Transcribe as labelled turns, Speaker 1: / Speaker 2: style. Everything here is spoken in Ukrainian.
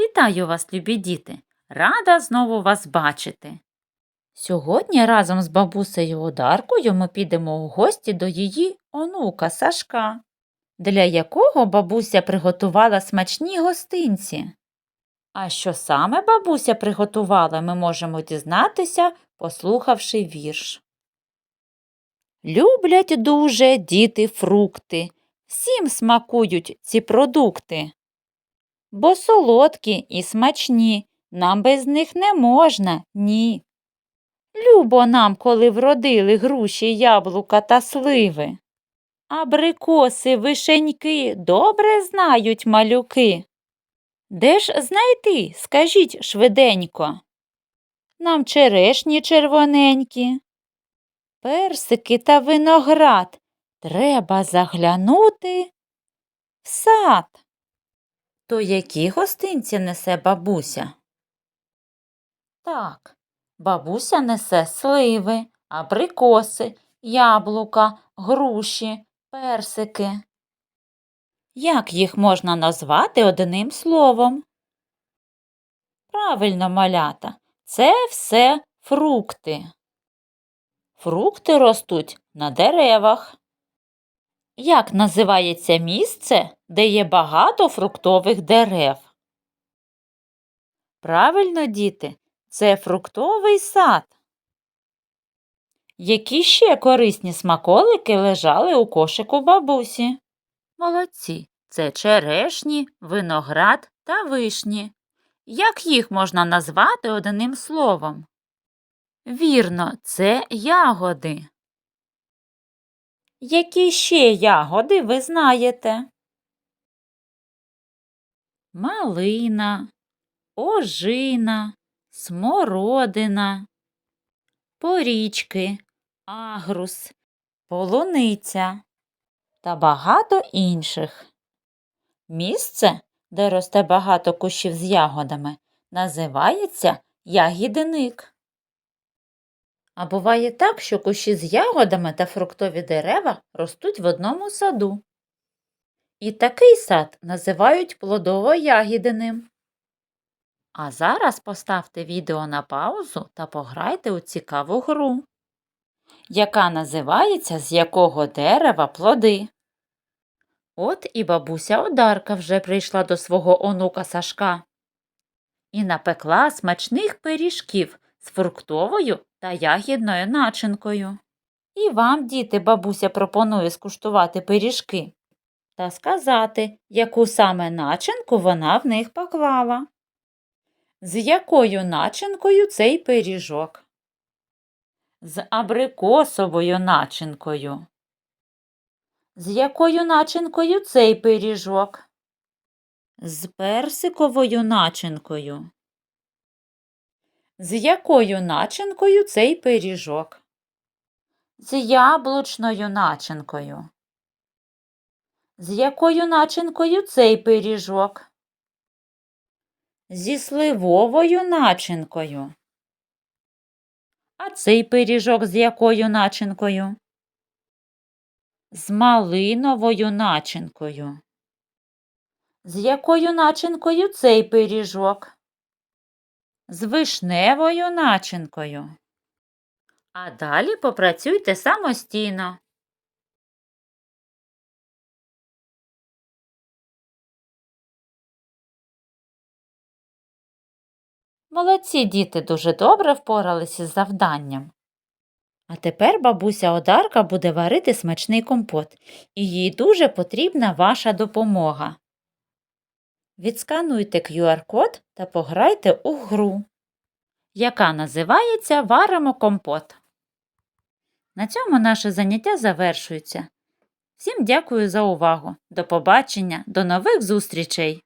Speaker 1: Вітаю вас, любі діти! Рада знову вас бачити. Сьогодні разом з бабусею Одаркою ми підемо в гості до її онука Сашка, для якого бабуся приготувала смачні гостинці. А що саме бабуся приготувала, ми можемо дізнатися, послухавши вірш. Люблять дуже діти фрукти, всім смакують ці продукти бо солодкі і смачні, нам без них не можна, ні. Любо нам, коли вродили груші, яблука та сливи. Абрикоси, вишеньки добре знають малюки. Де ж знайти, скажіть швиденько? Нам черешні червоненькі, персики та виноград треба заглянути в сад. То які гостинці несе бабуся? Так, бабуся несе сливи, абрикоси, яблука, груші, персики. Як їх можна назвати одним словом? Правильно, малята, це все фрукти. Фрукти ростуть на деревах. Як називається місце, де є багато фруктових дерев? Правильно, діти, це фруктовий сад. Які ще корисні смаколики лежали у кошику бабусі? Молодці, це черешні, виноград та вишні. Як їх можна назвати одним словом? Вірно, це ягоди. Які ще ягоди ви знаєте? Малина, ожина, смородина, порічки, агрус, полуниця та багато інших. Місце, де росте багато кущів з ягодами, називається ягідник. А буває так, що кущі з ягодами та фруктові дерева ростуть в одному саду. І такий сад називають плодово-ягідним. А зараз поставте відео на паузу та пограйте у цікаву гру, яка називається З якого дерева плоди. От і бабуся Одарка вже прийшла до свого онука Сашка і напекла смачних пиріжків з фруктовою та ягідною начинкою. І вам, діти, бабуся пропонує скуштувати пиріжки та сказати, яку саме начинку вона в них поклала. З якою начинкою цей пиріжок? З абрикосовою начинкою. З якою начинкою цей пиріжок? З персиковою начинкою. З якою начинкою цей пиріжок? З яблучною начинкою. З якою начинкою цей пиріжок? Зі сливовою начинкою. А цей пиріжок з якою начинкою? З малиновою начинкою. З якою начинкою цей пиріжок? З вишневою начинкою. А далі попрацюйте самостійно. Молодці діти дуже добре впоралися з завданням. А тепер бабуся Одарка буде варити смачний компот, і їй дуже потрібна ваша допомога. Відскануйте QR-код та пограйте у гру, яка називається Варимо компот. На цьому наше заняття завершується. Всім дякую за увагу. До побачення, до нових зустрічей!